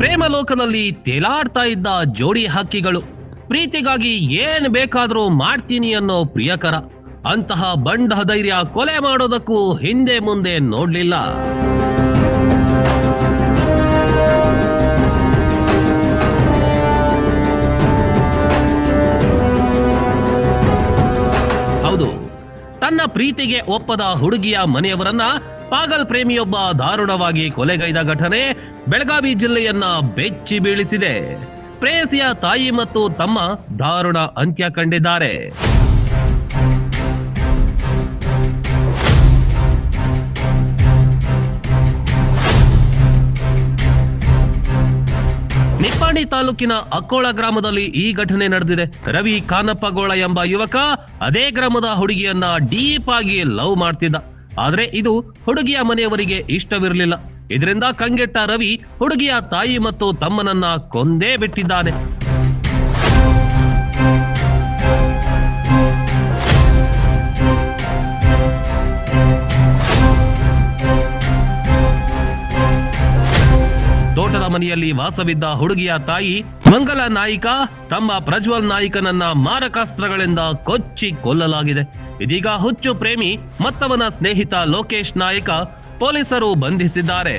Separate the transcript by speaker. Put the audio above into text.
Speaker 1: ಪ್ರೇಮ ಲೋಕದಲ್ಲಿ ತೇಲಾಡ್ತಾ ಇದ್ದ ಜೋಡಿ ಹಕ್ಕಿಗಳು. ಪ್ರೀತಿಗಾಗಿ ಏನ್ ಬೇಕಾದ್ರೂ ಮಾಡ್ತೀನಿ ಅನ್ನೋ ಪ್ರಿಯಕರ. ಅಂತಹ ಬಂಡ ಧೈರ್ಯ ಕೊಲೆ ಮಾಡೋದಕ್ಕೂ ಹಿಂದೆ ಮುಂದೆ ನೋಡ್ಲಿಲ್ಲ. ಹೌದು, ತನ್ನ ಪ್ರೀತಿಗೆ ಒಪ್ಪದ ಹುಡುಗಿಯ ಮನೆಯವರನ್ನ ಪಾಗಲ್ ಪ್ರೇಮಿಯೊಬ್ಬ ದಾರುಣವಾಗಿ ಕೊಲೆಗೈದ ಘಟನೆ ಬೆಳಗಾವಿ ಜಿಲ್ಲೆಯನ್ನ ಬೆಚ್ಚಿ ಬೀಳಿಸಿದೆ. ಪ್ರೇಯಸಿಯ ತಾಯಿ ಮತ್ತು ತಮ್ಮ ದಾರುಣ ಅಂತ್ಯ ಕಂಡಿದ್ದಾರೆ. ನಿಪ್ಪಾಣಿ ತಾಲೂಕಿನ ಅಕ್ಕೋಳ ಗ್ರಾಮದಲ್ಲಿ ಈ ಘಟನೆ ನಡೆದಿದೆ. ರವಿ ಕಾನಪ್ಪಗೋಳ ಎಂಬ ಯುವಕ ಅದೇ ಗ್ರಾಮದ ಹುಡುಗಿಯನ್ನ ಡೀಪ್ ಆಗಿ ಲವ್ ಮಾಡ್ತಿದ್ದ. ಆದ್ರೆ ಇದು ಹುಡುಗಿಯ ಮನೆಯವರಿಗೆ ಇಷ್ಟವಿರಲಿಲ್ಲ. ಇದರಿಂದ ಕಂಗೆಟ್ಟ ರವಿ ಹುಡುಗಿಯ ತಾಯಿ ಮತ್ತು ತಮ್ಮನನ್ನ ಕೊಂದೇ ಬಿಟ್ಟಿದ್ದಾನೆ. ಮನೆಯಲ್ಲಿ ವಾಸವಿದ್ದ ಹುಡುಗಿಯ ತಾಯಿ ಮಂಗಲ ನಾಯಿಕ ತಮ್ಮ ಪ್ರಜ್ವಲ್ ನಾಯಕನನ್ನ ಮಾರಕಾಸ್ತ್ರಗಳಿಂದ ಕೊಚ್ಚಿ ಕೊಲ್ಲಲಾಗಿದೆ. ಇದೀಗ ಹುಚ್ಚು ಪ್ರೇಮಿ ಮತ್ತವನ ಸ್ನೇಹಿತ ಲೋಕೇಶ್ ನಾಯಕ ಪೊಲೀಸರು ಬಂಧಿಸಿದ್ದಾರೆ.